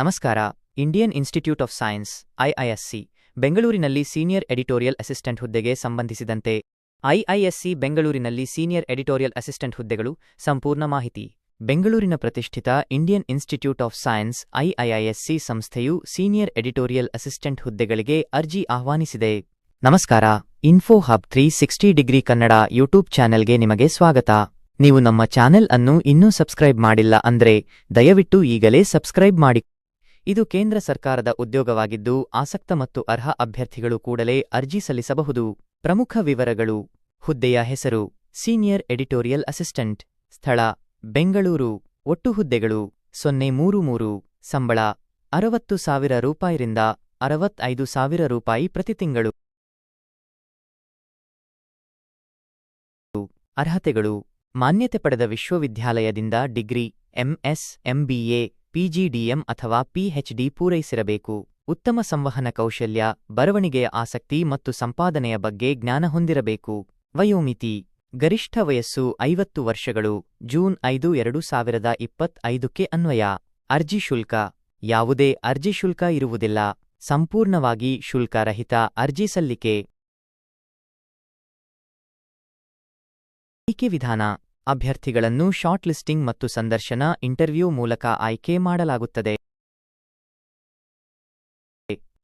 ನಮಸ್ಕಾರ. Indian Institute of Science IISc ಬೆಂಗಳೂರಿನಲ್ಲಿ senior editorial assistant ಹುದ್ದೆಗೆ ಸಂಬಂಧಿಸಿದಂತೆ ಐಐಎಸ್ಸಿ ಬೆಂಗಳೂರಿನಲ್ಲಿ ಸೀನಿಯರ್ ಎಡಿಟೋರಿಯಲ್ ಅಸಿಸ್ಟೆಂಟ್ ಹುದ್ದೆಗಳು ಸಂಪೂರ್ಣ ಮಾಹಿತಿ. ಬೆಂಗಳೂರಿನ ಪ್ರತಿಷ್ಠಿತ Indian Institute of Science IIISc ಸಂಸ್ಥೆಯು ಸೀನಿಯರ್ ಎಡಿಟೋರಿಯಲ್ ಅಸಿಸ್ಟೆಂಟ್ ಹುದ್ದೆಗಳಿಗೆ ಅರ್ಜಿ ಆಹ್ವಾನಿಸಿದೆ. ನಮಸ್ಕಾರ. Info hub three sixty degree Kannada YouTube ಚಾನೆಲ್ಗೆ ನಿಮಗೆ ಸ್ವಾಗತ. ನೀವು ನಮ್ಮ ಚಾನೆಲ್ ಅನ್ನು ಇನ್ನೂ ಸಬ್ಸ್ಕ್ರೈಬ್ ಮಾಡಿಲ್ಲ ಅಂದ್ರೆ ದಯವಿಟ್ಟು ಈಗಲೇ ಸಬ್ಸ್ಕ್ರೈಬ್ ಮಾಡಿ. ಇದು ಕೇಂದ್ರ ಸರ್ಕಾರದ ಉದ್ಯೋಗವಾಗಿದ್ದು, ಆಸಕ್ತ ಮತ್ತು ಅರ್ಹ ಅಭ್ಯರ್ಥಿಗಳು ಕೂಡಲೇ ಅರ್ಜಿ ಸಲ್ಲಿಸಬಹುದು. ಪ್ರಮುಖ ವಿವರಗಳು. ಹುದ್ದೆಯ ಹೆಸರು. Senior editorial assistant. ಸ್ಥಳ. ಬೆಂಗಳೂರು. ಒಟ್ಟು ಹುದ್ದೆಗಳು. ಸೊನ್ನೆ ಮೂರು ಮೂರು. ಸಂಬಳ. ಅರವತ್ತು ಸಾವಿರ ರೂಪಾಯಿರಿಂದ ಅರವತ್ತೈದು ಸಾವಿರ ರೂಪಾಯಿ ಪ್ರತಿ ತಿಂಗಳು. ಅರ್ಹತೆಗಳು. ಮಾನ್ಯತೆ ಪಡೆದ ವಿಶ್ವವಿದ್ಯಾಲಯದಿಂದ ಡಿಗ್ರಿ, ಎಂಎಸ್, ಎಂಬಿಎ. ಪಿಜಿಡಿಎಂ ಅಥವಾ ಪಿಎಚ್ಡಿ ಪೂರೈಸಿರಬೇಕು. ಉತ್ತಮ ಸಂವಹನ ಕೌಶಲ್ಯ, ಬರವಣಿಗೆಯ ಆಸಕ್ತಿ ಮತ್ತು ಸಂಪಾದನೆಯ ಬಗ್ಗೆ ಜ್ಞಾನ ಹೊಂದಿರಬೇಕು. ವಯೋಮಿತಿ. ಗರಿಷ್ಠ ವಯಸ್ಸು ಐವತ್ತು ವರ್ಷಗಳು, ಜೂನ್ ಐದು ಎರಡು ಸಾವಿರದ ಇಪ್ಪತ್ತೈದಕ್ಕೆ ಅನ್ವಯ. ಅರ್ಜಿ ಶುಲ್ಕ. ಯಾವುದೇ ಅರ್ಜಿ ಶುಲ್ಕ ಇರುವುದಿಲ್ಲ. ಸಂಪೂರ್ಣವಾಗಿ ಶುಲ್ಕರಹಿತ ಅರ್ಜಿ ಸಲ್ಲಿಕೆ. ಆಯ್ಕೆ ವಿಧಾನ. ಅಭ್ಯರ್ಥಿಗಳನ್ನು ಶಾರ್ಟ್ಲಿಸ್ಟಿಂಗ್ ಮತ್ತು ಸಂದರ್ಶನ, ಇಂಟರ್ವ್ಯೂ ಮೂಲಕ ಆಯ್ಕೆ ಮಾಡಲಾಗುತ್ತದೆ.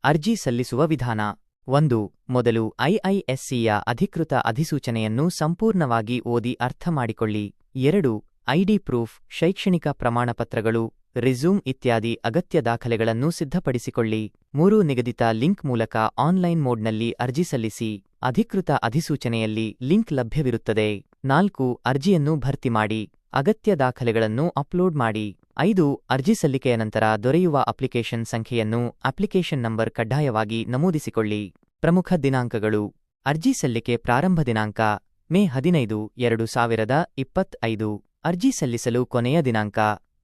ಅರ್ಜಿ ಸಲ್ಲಿಸುವ ವಿಧಾನ. ಒಂದು, ಮೊದಲು ಐಐಎಸ್ಸಿಯ ಅಧಿಕೃತ ಅಧಿಸೂಚನೆಯನ್ನು ಸಂಪೂರ್ಣವಾಗಿ ಓದಿ ಅರ್ಥ ಮಾಡಿಕೊಳ್ಳಿ. ಎರಡು ಐಡಿ ಪ್ರೂಫ್, ಶೈಕ್ಷಣಿಕ ಪ್ರಮಾಣಪತ್ರಗಳು, ರಿಸ್ಯೂಮ್ ಇತ್ಯಾದಿ ಅಗತ್ಯ ದಾಖಲೆಗಳನ್ನು ಸಿದ್ಧಪಡಿಸಿಕೊಳ್ಳಿ. ಮೂರು, ನಿಗದಿತ ಲಿಂಕ್ ಮೂಲಕ ಆನ್ಲೈನ್ ಮೋಡ್ನಲ್ಲಿ ಅರ್ಜಿ ಸಲ್ಲಿಸಿ. ಅಧಿಕೃತ ಅಧಿಸೂಚನೆಯಲ್ಲಿ ಲಿಂಕ್ ಲಭ್ಯವಿರುತ್ತದೆ. ನಾಲ್ಕು, ಅರ್ಜಿಯನ್ನು ಭರ್ತಿ ಮಾಡಿ, ಅಗತ್ಯ ದಾಖಲೆಗಳನ್ನು ಅಪ್ಲೋಡ್ ಮಾಡಿ. ಐದು, ಅರ್ಜಿ ಸಲ್ಲಿಕೆಯ ನಂತರ ದೊರೆಯುವ ಅಪ್ಲಿಕೇಶನ್ ಸಂಖ್ಯೆಯನ್ನು ಅಪ್ಲಿಕೇಶನ್ ನಂಬರ್ ಕಡ್ಡಾಯವಾಗಿ ನಮೂದಿಸಿಕೊಳ್ಳಿ. ಪ್ರಮುಖ ದಿನಾಂಕಗಳು. ಅರ್ಜಿ ಸಲ್ಲಿಕೆ ಪ್ರಾರಂಭ ದಿನಾಂಕ, ಮೇ ಹದಿನೈದು, ಎರಡು ಸಾವಿರದ ಇಪ್ಪತ್ತೈದು. ಅರ್ಜಿ ಸಲ್ಲಿಸಲು ಕೊನೆಯ ದಿನಾಂಕ,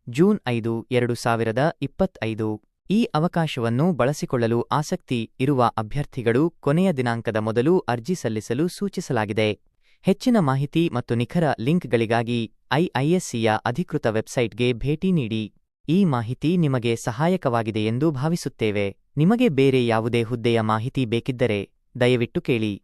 ಜೂನ್ ಐದು, ಎರಡು ಸಾವಿರದ ಇಪ್ಪತ್ತೈದು. ಈ ಅವಕಾಶವನ್ನು ಬಳಸಿಕೊಳ್ಳಲು ಆಸಕ್ತಿ ಇರುವ ಅಭ್ಯರ್ಥಿಗಳು ಕೊನೆಯ ದಿನಾಂಕದ ಮೊದಲು ಅರ್ಜಿ ಸಲ್ಲಿಸಲು ಸೂಚಿಸಲಾಗಿದೆ. ಹೆಚ್ಚಿನ ಮಾಹಿತಿ ಮತ್ತು ನಿಖರ ಲಿಂಕ್ಗಳಿಗಾಗಿ ಐಐಎಸ್ಸಿಯ ಅಧಿಕೃತ ವೆಬ್ಸೈಟ್ಗೆ ಭೇಟಿ ನೀಡಿ. ಈ ಮಾಹಿತಿ ನಿಮಗೆ ಸಹಾಯಕವಾಗಿದೆ ಎಂದು ಭಾವಿಸುತ್ತೇವೆ. ನಿಮಗೆ ಬೇರೆ ಯಾವುದೇ ಹುದ್ದೆಯ ಮಾಹಿತಿ ಬೇಕಿದ್ದರೆ ದಯವಿಟ್ಟು ಕೇಳಿ.